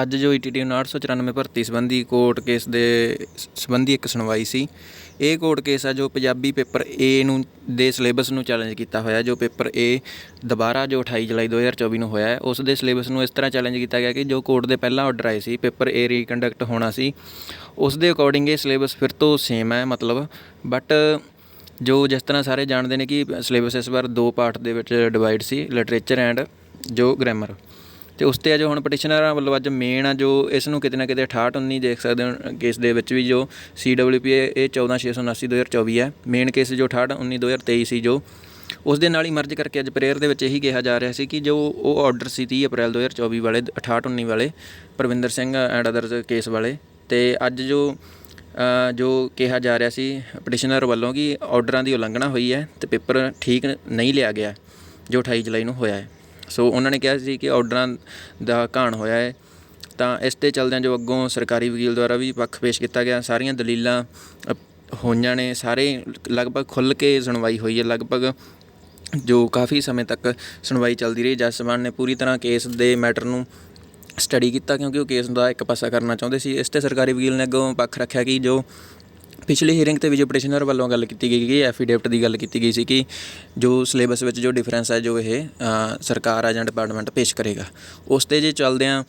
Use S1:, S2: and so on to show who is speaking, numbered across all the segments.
S1: ਅੱਜ ਜੋ ਈਟੀਟੀ 994 ਭਰਤੀ ਸੰਬੰਧੀ ਕੋਰਟ ਕੇਸ ਦੇ ਸੰਬੰਧੀ ਇੱਕ ਸੁਣਵਾਈ ਸੀ, ਇਹ ਕੋਰਟ ਕੇਸ ਆ ਜੋ ਪੰਜਾਬੀ ਪੇਪਰ A ਨੂੰ, ਦੇ ਸਿਲੇਬਸ ਨੂੰ ਚੈਲੰਜ ਕੀਤਾ ਹੋਇਆ, ਜੋ ਪੇਪਰ A ਦੁਬਾਰਾ ਜੋ 28 ਜੁਲਾਈ 2024 ਨੂੰ ਹੋਇਆ, ਉਸ ਦੇ ਸਿਲੇਬਸ ਨੂੰ ਇਸ ਤਰ੍ਹਾਂ ਚੈਲੰਜ ਕੀਤਾ ਗਿਆ ਕਿ ਜੋ ਕੋਰਟ ਦੇ ਪਹਿਲਾਂ ਆਰਡਰ ਆਏ ਸੀ, ਪੇਪਰ A ਰੀਕੰਡਕਟ ਹੋਣਾ ਸੀ, ਉਸ ਦੇ ਅਕੋਰਡਿੰਗ ਇਹ ਸਿਲੇਬਸ ਫਿਰ ਤੋਂ ਸੇਮ ਹੈ, ਮਤਲਬ ਬਟ ਜੋ ਜਿਸ ਤਰ੍ਹਾਂ ਸਾਰੇ ਜਾਣਦੇ ਨੇ ਕਿ ਸਿਲੇਬਸ ਇਸ ਵਾਰ ਦੋ ਪਾਰਟ ਦੇ ਵਿੱਚ ਡਿਵਾਈਡ ਸੀ ਲਿਟਰੇਚਰ ਐਂਡ ਜੋ ਗ੍ਰਾਮਰ ਤੇ ਉਸ ਤੇ ਜੋ ਹੁਣ ਪਟੀਸ਼ਨਰਾਂ ਵੱਲੋਂ ਅੱਜ ਮੇਨ ਆ ਜੋ ਇਸ ਨੂੰ ਕਿਤੇ ਨਾ ਕਿਤੇ 68 19 ਦੇਖ ਸਕਦੇ ਹੋ ਕੇਸ ਦੇ ਵਿੱਚ ਵੀ ਜੋ CWP ਇਹ 14679 2024 ਹੈ ਮੇਨ ਕੇਸ ਜੋ 68 19 2023 ਸੀ ਜੋ। ਉਸ ਦੇ ਨਾਲ ਹੀ ਮਰਜ ਕਰਕੇ ਅੱਜ ਪ੍ਰੇਅਰ ਦੇ ਵਿੱਚ ਇਹੀ ਕਿਹਾ ਜਾ ਰਿਹਾ ਸੀ ਕਿ ਜੋ ਉਹ ਆਰਡਰ ਸੀ 30 ਅਪ੍ਰੈਲ 2024 ਵਾਲੇ 68 19 ਵਾਲੇ, Parvinder Singh and others case ਵਾਲੇ। ਤੇ ਅੱਜ ਜੋ ਜੋ ਕਿਹਾ ਜਾ ਰਿਹਾ ਸੀ ਪਟੀਸ਼ਨਰ ਵੱਲੋਂ ਕਿ ਆਰਡਰਾਂ ਦੀ ਉਲੰਘਣਾ ਹੋਈ ਹੈ ਤੇ ਪੇਪਰ ਠੀਕ ਨਹੀਂ ਲਿਆ ਗਿਆ, ਜੋ 28 ਜੁਲਾਈ ਨੂੰ ਹੋਇਆ ਹੈ। ਸੋ ਉਹਨਾਂ ਨੇ ਕਿਹਾ ਸੀ ਕਿ ਆਰਡਰਾਂ ਦਾ ਘਾਣ ਹੋਇਆ ਹੈ। ਤਾਂ ਇਸ ਤੇ ਚੱਲਦਿਆਂ ਜੋ ਅੱਗੋਂ ਸਰਕਾਰੀ ਵਕੀਲ ਦੁਆਰਾ ਵੀ ਪੱਖ ਪੇਸ਼ ਕੀਤਾ ਗਿਆ ਸਾਰੀਆਂ ਦਲੀਲਾਂ ਅ, ਹੋਈਆਂ ਨੇ ਸਾਰੇ ਲਗਭਗ ਖੁੱਲ੍ਹ ਕੇ ਸੁਣਵਾਈ ਹੋਈ ਹੈ। ਲਗਭਗ ਜੋ ਕਾਫੀ ਸਮੇਂ ਤੱਕ ਸੁਣਵਾਈ ਚੱਲਦੀ ਰਹੀ ਜੱਜ ਸਾਹਿਬਾਨ ਨੇ ਪੂਰੀ ਤਰ੍ਹਾਂ ਕੇਸ ਦੇ ਮੈਟਰ ਨੂੰ ਸਟੱਡੀ ਕੀਤਾ ਕਿਉਂਕਿ ਉਹ ਕੇਸ ਦਾ ਇੱਕ ਪਾਸਾ ਕਰਨਾ ਚਾਹੁੰਦੇ ਸੀ। ਇਸ ਤੇ ਸਰਕਾਰੀ ਵਕੀਲ ਨੇ ਅੱਗੋਂ ਪੱਖ ਰੱਖਿਆ ਕਿ ਜੋ ਪਿਛਲੀ ਹੀਅਰਿੰਗ ਤੇ ਵੀ ਜੋ ਪਟੀਸ਼ਨਰ ਵੱਲੋਂ ਗੱਲ ਕੀਤੀ ਗਈ ਕਿ ਐਫੀਡੇਵਿਟ ਦੀ ਗੱਲ ਕੀਤੀ ਗਈ ਸੀ ਕਿ ਜੋ ਸਿਲੇਬਸ ਵਿੱਚ ਜੋ ਡਿਫਰੈਂਸ ਹੈ ਜੋ ਇਹ ਸਰਕਾਰ ਆ ਜਾਂ ਡਿਪਾਰਟਮੈਂਟ ਪੇਸ਼ ਕਰੇਗਾ, ਉਸ ਤੇ ਜੇ ਚੱਲਦਿਆਂ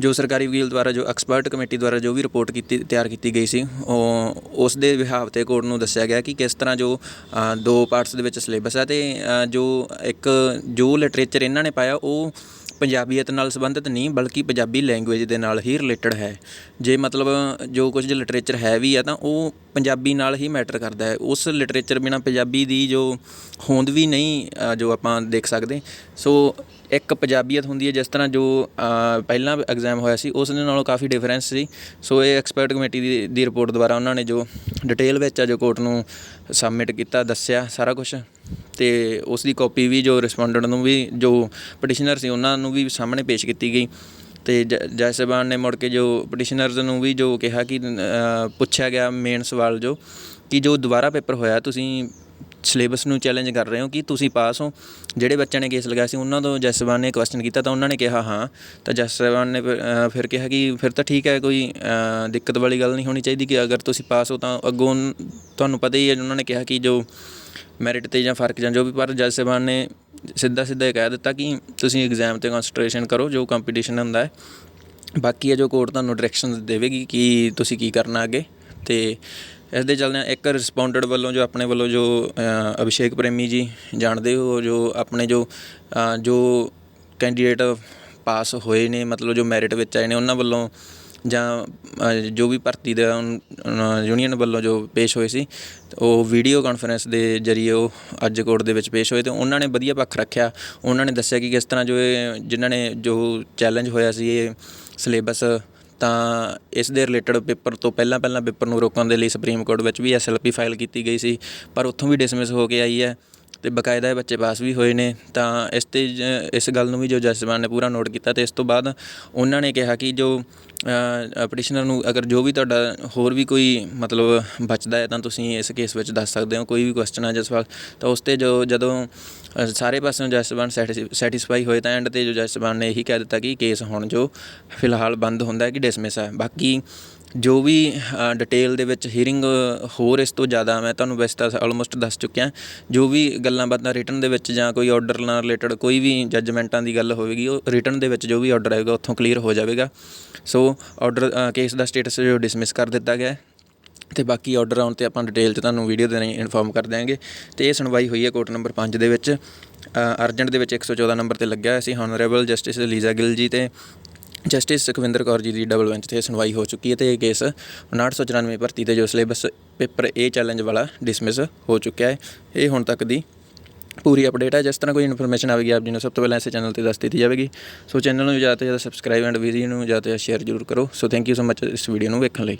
S1: ਜੋ ਸਰਕਾਰੀ ਵਕੀਲ ਦੁਆਰਾ, ਜੋ ਐਕਸਪਰਟ ਕਮੇਟੀ ਦੁਆਰਾ ਜੋ ਵੀ ਰਿਪੋਰਟ ਕੀਤੀ, ਤਿਆਰ ਕੀਤੀ ਗਈ ਸੀ, ਉਹ, ਉਸ ਦੇ ਵਿਹਾਵ ਤੇ ਕੋਰਟ ਨੂੰ ਦੱਸਿਆ ਗਿਆ ਕਿ ਕਿਸ ਤਰ੍ਹਾਂ ਜੋ ਦੋ ਪਾਰਟਸ ਦੇ ਵਿੱਚ ਸਿਲੇਬਸ ਹੈ ਤੇ ਜੋ ਇੱਕ, ਜੋ ਲਿਟਰੇਚਰ ਇਹਨਾਂ ਨੇ ਪਾਇਆ, ਉਹ ਪੰਜਾਬੀਅਤ ਨਾਲ ਸੰਬੰਧਿਤ ਨਹੀਂ, ਬਲਕਿ ਪੰਜਾਬੀ ਲੈਂਗੁਏਜ ਦੇ ਨਾਲ ਹੀ ਰਿਲੇਟਡ ਹੈ। ਜੇ ਮਤਲਬ ਜੋ ਕੁਝ ਲਿਟਰੇਚਰ ਹੈ ਵੀ ਆ, ਤਾਂ ਉਹ ਪੰਜਾਬੀ ਨਾਲ ਹੀ ਮੈਟਰ ਕਰਦਾ ਹੈ। ਉਸ ਲਿਟਰੇਚਰ ਬਿਨਾ ਪੰਜਾਬੀ ਦੀ ਜੋ ਹੋਂਦ ਵੀ ਨਹੀਂ ਜੋ ਆਪਾਂ ਦੇਖ ਸਕਦੇ। ਸੋ ਇੱਕ ਪੰਜਾਬੀਅਤ ਹੁੰਦੀ ਹੈ, ਜਿਸ ਤਰ੍ਹਾਂ ਜੋ ਪਹਿਲਾਂ ਐਗਜ਼ਾਮ ਹੋਇਆ ਸੀ, ਉਸ ਦੇ ਨਾਲੋਂ ਕਾਫੀ ਡਿਫਰੈਂਸ ਸੀ। ਸੋ ਇਹ ਐਕਸਪਰਟ ਕਮੇਟੀ ਦੀ ਦੀ ਰਿਪੋਰਟ ਦੁਆਰਾ ਉਹਨਾਂ ਨੇ ਜੋ ਡਿਟੇਲ ਵਿੱਚ ਆ ਜੋ ਕੋਰਟ ਨੂੰ ਸਬਮਿਟ ਕੀਤਾ, ਦੱਸਿਆ ਸਾਰਾ ਕੁਝ ਅਤੇ ਉਸ ਦੀ ਕਾਪੀ ਵੀ ਜੋ ਰਿਸਪੋਂਡੈਂਟ ਨੂੰ ਵੀ ਜੋ ਪਟੀਸ਼ਨਰ ਸੀ ਉਹਨਾਂ ਨੂੰ ਵੀ ਸਾਹਮਣੇ ਪੇਸ਼ ਕੀਤੀ ਗਈ। ਅਤੇ ਜੈ ਜੱਜ ਨੇ ਮੁੜ ਕੇ ਜੋ ਪਟੀਸ਼ਨਰਜ਼ ਨੂੰ ਵੀ ਜੋ ਕਿਹਾ ਕਿ ਪੁੱਛਿਆ ਗਿਆ ਮੇਨ ਸਵਾਲ ਜੋ ਕਿ ਜੋ ਦੁਬਾਰਾ ਪੇਪਰ ਹੋਇਆ ਤੁਸੀਂ ਸਿਲੇਬਸ ਨੂੰ ਚੈਲੰਜ ਕਰ ਰਹੇ ਹੋ ਕਿ ਤੁਸੀਂ ਪਾਸ ਹੋ? ਜਿਹੜੇ ਬੱਚਿਆਂ ਨੇ ਕੇਸ ਲਗਾਇਆ ਸੀ ਉਹਨਾਂ ਤੋਂ ਜੱਜ ਨੇ ਕੁਐਸਚਨ ਕੀਤਾ ਤਾਂ ਉਹਨਾਂ ਨੇ ਕਿਹਾ ਹਾਂ। ਤਾਂ ਜੱਜ ਸਾਹਿਬਾਨ ਨੇ ਫਿਰ, ਕਿਹਾ ਕਿ ਫਿਰ ਤਾਂ ਠੀਕ ਹੈ ਕੋਈ ਦਿੱਕਤ ਵਾਲੀ ਗੱਲ ਨਹੀਂ ਹੋਣੀ ਚਾਹੀਦੀ ਕਿ ਅਗਰ ਤੁਸੀਂ ਪਾਸ ਹੋ ਤਾਂ ਅੱਗੋਂ ਤੁਹਾਨੂੰ ਪਤਾ ਹੀ ਹੈ ਉਹਨਾਂ ਨੇ ਕਿਹਾ ਕਿ ਜੋ ਮੈਰਿਟ ਤੇ ਜਾਂ ਫ਼ਰਕ ਜਾਂ ਜੋ ਵੀ, ਪਰ ਜੱਜ ਸਾਹਿਬਾਨ ਨੇ ਸਿੱਧਾ ਸਿੱਧਾ ਇਹ ਕਹਿ ਦਿੱਤਾ ਕਿ ਤੁਸੀਂ ਐਗਜ਼ਾਮ ਤੇ ਕਨਸੈਂਟਰੇਸ਼ਨ ਕਰੋ, ਜੋ ਕੰਪੀਟੀਸ਼ਨ ਹੁੰਦਾ ਹੈ। ਬਾਕੀ ਹੈ ਜੋ ਕੋਰਟ ਤੁਹਾਨੂੰ ਡਾਇਰੈਕਸ਼ਨਸ ਦੇਵੇਗੀ ਕਿ ਤੁਸੀਂ ਕੀ ਕਰਨਾ ਅੱਗੇ। ਤੇ ਇਸ ਦੇ ਚੱਲਦਿਆਂ ਇੱਕ ਰਿਸਪੌਂਡਡ ਵੱਲੋਂ ਜੋ ਆਪਣੇ ਵੱਲੋਂ ਜੋ ਅਭਿਸ਼ੇਕ ਪ੍ਰੇਮੀ ਜੀ ਜਾਣਦੇ ਹੋ, ਜੋ ਆਪਣੇ ਜੋ ਜੋ ਕੈਂਡੀਡੇਟ ਪਾਸ ਹੋਏ ਨੇ, ਮਤਲਬ ਜੋ ਮੈਰਿਟ ਵਿੱਚ ਆਏ ਨੇ, ਉਹਨਾਂ ਵੱਲੋਂ ਜਾਂ ਜੋ ਵੀ ਭਰਤੀ ਦਾ ਯੂਨੀਅਨ ਵੱਲੋਂ ਜੋ ਪੇਸ਼ ਹੋਏ ਸੀ, ਉਹ ਵੀਡੀਓ ਕਾਨਫਰੰਸ ਦੇ ਜਰੀਏ ਉਹ ਅੱਜ ਕੋਰਟ ਦੇ ਵਿੱਚ ਪੇਸ਼ ਹੋਏ ਅਤੇ ਉਹਨਾਂ ਨੇ ਵਧੀਆ ਪੱਖ ਰੱਖਿਆ। ਉਹਨਾਂ ਨੇ ਦੱਸਿਆ ਕਿ ਕਿਸ ਤਰ੍ਹਾਂ ਜੋ ਇਹ, ਜਿਨ੍ਹਾਂ ਨੇ ਜੋ ਚੈਲੰਜ ਹੋਇਆ ਸੀ ਇਹ ਸਿਲੇਬਸ ਤਾਂ ਇਸ ਦੇ ਰਿਲੇਟਡ ਪੇਪਰ ਤੋਂ ਪਹਿਲਾਂ ਪਹਿਲਾਂ ਪੇਪਰ ਨੂੰ ਰੋਕਣ ਦੇ ਲਈ ਸੁਪਰੀਮ ਕੋਰਟ ਵਿੱਚ ਵੀ ਐਸਐਲਪੀ ਫਾਈਲ ਕੀਤੀ ਗਈ ਸੀ, ਪਰ ਉੱਥੋਂ ਵੀ ਡਿਸਮਿਸ ਹੋ ਕੇ ਆਈ ਹੈ। ਅਤੇ ਬਕਾਇਦਾ ਬੱਚੇ ਪਾਸ ਵੀ ਹੋਏ ਨੇ। ਤਾਂ ਇਸ ਤੇ ਜ- ਇਸ ਗੱਲ ਨੂੰ ਵੀ ਜੋ ਜੱਜ ਸਾਹਿਬਾਨ ਨੇ ਪੂਰਾ ਨੋਟ ਕੀਤਾ ਅਤੇ ਇਸ ਤੋਂ ਬਾਅਦ ਉਹਨਾਂ ਨੇ ਕਿਹਾ ਕਿ ਜੋ ਪਟੀਸ਼ਨਰ ਨੂੰ ਅਗਰ ਜੋ ਵੀ ਤੁਹਾਡਾ ਹੋਰ ਵੀ ਕੋਈ ਮਤਲਬ ਬਚਦਾ ਹੈ ਤਾਂ ਤੁਸੀਂ ਇਸ ਕੇਸ ਵਿੱਚ ਦੱਸ ਸਕਦੇ ਹੋ। ਕੋਈ ਵੀ ਕੁਐਸਚਨ ਹੈ ਜਿਸ ਸਵਾਲ, ਤਾਂ ਉਸ ਤੇ ਜੋ ਜਦੋਂ ਸਾਰੇ ਪਾਸਿਓਂ ਜੱਜ ਸਾਹਿਬਾਨ ਸੈਟੀਸਫਾਈ ਹੋਏ ਤਾਂ ਐਂਡ ਤੇ ਜੋ ਜੱਜ ਸਾਹਿਬਾਨ ਨੇ ਇਹੀ ਕਹਿ ਦਿੱਤਾ ਕਿ ਕੇਸ ਹੁਣ ਜੋ ਫਿਲਹਾਲ ਬੰਦ ਹੁੰਦਾ ਹੈ ਕਿ ਡਿਸਮਿਸ ਹੈ। ਬਾਕੀ ਜੋ ਵੀ ਡਿਟੇਲ ਦੇ ਵਿੱਚ ਹੀਅਰਿੰਗ ਹੋਰ ਇਸ ਤੋਂ ਜ਼ਿਆਦਾ ਮੈਂ ਤੁਹਾਨੂੰ ਵੈਸੇ ਤਾਂ ਆਲਮੋਸਟ ਦੱਸ ਚੁੱਕਿਆ। ਜੋ ਵੀ ਗੱਲਾਂ ਬਾਤਾਂ ਰਿਟਨ ਦੇ ਵਿੱਚ ਜਾਂ ਕੋਈ ਆਰਡਰ ਨਾਲ ਰਿਲੇਟਡ ਕੋਈ ਵੀ ਜੱਜਮੈਂਟਾਂ ਦੀ ਗੱਲ ਹੋਵੇਗੀ, ਉਹ ਰਿਟਨ ਦੇ ਵਿੱਚ ਜੋ ਵੀ ਆਰਡਰ ਆਏਗਾ, ਉੱਥੋਂ ਕਲੀਅਰ ਹੋ ਜਾਵੇਗਾ। ਸੋ ਆਰਡਰ ਕੇਸ ਦਾ ਸਟੇਟਸ ਜੋ ਡਿਸਮਿਸ ਕਰ ਦਿੱਤਾ ਗਿਆ ਹੈ। ਤੇ ਬਾਕੀ ਆਰਡਰ ਆਉਣ ਤੇ ਆਪਾਂ ਡਿਟੇਲ 'ਚ ਤੁਹਾਨੂੰ ਵੀਡੀਓ ਦੇ ਰਾਹੀਂ ਇਨਫੋਰਮ ਕਰ ਦਿਆਂਗੇ। ਤੇ ਇਹ ਸੁਣਵਾਈ ਹੋਈ ਹੈ ਕੋਰਟ ਨੰਬਰ 5 ਦੇ ਵਿੱਚ। ਅਰਜੈਂਟ ਦੇ ਵਿੱਚ 114 ਨੰਬਰ ਤੇ ਲੱਗਿਆ ਹੋਇਆ ਸੀ honourable justice Lisa Gill ji ਤੇ ਜਸਟਿਸ ਸੁਖਵਿੰਦਰ ਕੌਰ ਜੀ ਦੀ ਡਬਲ ਬੈਂਚ ਤੇ ਸੁਣਵਾਈ ਹੋ ਚੁੱਕੀ ਹੈ ਤੇ ਇਹ ਕੇਸ 5994 ਭਰਤੀ ਦੇ ਜੋ ਸਿਲੇਬਸ ਪੇਪਰ A ਚੈਲੰਜ ਵਾਲਾ ਡਿਸਮਿਸ ਹੋ ਚੁੱਕਿਆ ਹੈ। ਇਹ ਹੁਣ ਤੱਕ ਦੀ ਪੂਰੀ ਅਪਡੇਟ ਹੈ। ਜਿਸ ਤਰ੍ਹਾਂ ਕੋਈ ਇਨਫੋਰਮੇਸ਼ਨ ਆਵੇਗੀ, ਆਪ ਜੀ ਨੂੰ ਸਭ ਤੋਂ ਪਹਿਲਾਂ ਇਸੇ ਚੈਨਲ ਤੇ ਦੱਸ ਦਿੱਤੀ ਜਾਵੇਗੀ। ਸੋ ਚੈਨਲ ਨੂੰ ਜ਼ਿਆਦਾ ਤੋਂ ਜ਼ਿਆਦਾ ਸਬਸਕ੍ਰਾਈਬ ਐਂਡ ਵੀਡੀਓ ਨੂੰ ਜ਼ਿਆਦਾ ਜ਼ਿਆਦਾ ਸ਼ੇਅਰ ਜ਼ਰੂਰ ਕਰੋ। So thank you so much ਇਸ ਵੀਡੀਓ ਨੂੰ ਵੇਖਣ ਲਈ।